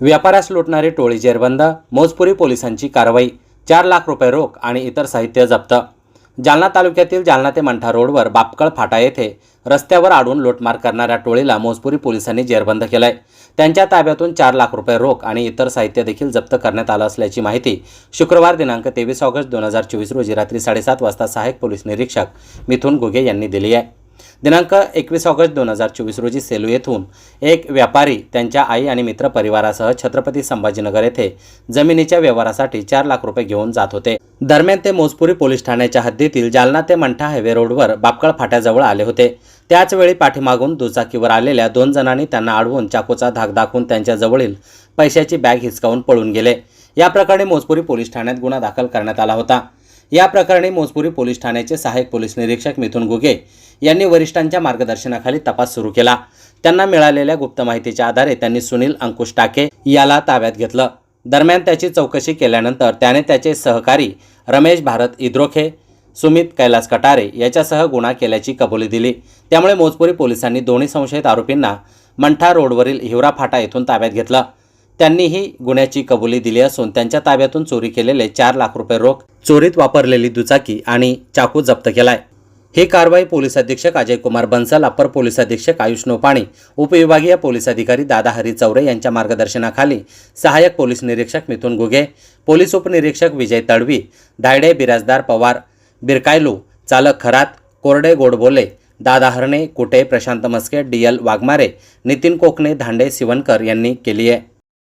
व्यापाऱ्यास लुटणारी टोळी जेरबंद मोजपुरी पोलिसांची कारवाई चार लाख रुपये रोख आणि इतर साहित्य जप्त. जालना तालुक्यातील जालना ते मंठा रोडवर बापकळ फाटा येथे रस्त्यावर आडून लुटमार करणाऱ्या टोळीला मोजपुरी पोलिसांनी जेरबंद केलाय. त्यांच्या ताब्यातून चार लाख रुपये रोख आणि इतर साहित्य देखील जप्त करण्यात आलं असल्याची माहिती शुक्रवार दिनांक तेवीस ऑगस्ट दोन हजार चोवीस रोजी रात्री साडेसात वाजता सहाय्यक पोलीस निरीक्षक मिथुन घुगे यांनी दिली आहे. दिनांक एकवीस ऑगस्ट दोन हजार चोवीस रोजी सेलू येथून एक व्यापारी त्यांच्या आई आणि मित्र परिवारासह छत्रपती संभाजीनगर येथे जमिनीच्या व्यवहारासाठी चार लाख रुपये घेऊन जात होते. दरम्यान ते मोजपुरी पोलीस ठाण्याच्या हद्दीतील जालना ते मंठा हायवे रोडवर बापकळ फाट्याजवळ आले होते. त्याचवेळी पाठीमागून दुचाकीवर आलेल्या दोन जणांनी त्यांना अडवून चाकूचा धाक दाखवून त्यांच्याजवळील पैशाची बॅग हिसकावून पळून गेले. या प्रकरणी मोजपुरी पोलीस ठाण्यात गुन्हा दाखल करण्यात आला होता. या प्रकरणी मोजपुरी पोलीस ठाण्याचे सहाय्यक पोलीस निरीक्षक मिथुन गुगे यांनी वरिष्ठांच्या मार्गदर्शनाखाली तपास सुरू केला. त्यांना मिळालेल्या गुप्त माहितीच्या आधारे त्यांनी सुनील अंकुश टाके याला ताब्यात घेतलं. दरम्यान त्याची चौकशी केल्यानंतर त्याने त्याचे सहकारी रमेश भारत इद्रोखे सुमित कैलास कटारे याच्यासह गुन्हा केल्याची कबुली दिली. त्यामुळे मोजपुरी पोलिसांनी दोन्ही संशयित आरोपींना मंठा रोडवरील हिवरा फाटा येथून ताब्यात घेतलं. त्यांनीही गुन्ह्याची कबुली दिली असून त्यांच्या ताब्यातून चोरी केलेले चार लाख रुपये रोख चोरीत वापरलेली दुचाकी आणि चाकू जप्त केलाय. ही कारवाई पोलीस अधीक्षक अजय कुमार बन्सल अप्पर पोलीस अधीक्षक आयुष नोपाणी उपविभागीय पोलीस अधिकारी दादा हरी चौरे यांच्या मार्गदर्शनाखाली सहाय्यक पोलीस निरीक्षक मिथुन गुगे पोलीस उपनिरीक्षक विजय तडवी धायडे बिराजदार पवार बिरकायलू चालक खरात कोरडे गोडबोले दादा हरणे कुटे प्रशांत मस्के डी एल वाघमारे नितीन कोकणे धांडे सिवनकर यांनी केली आहे.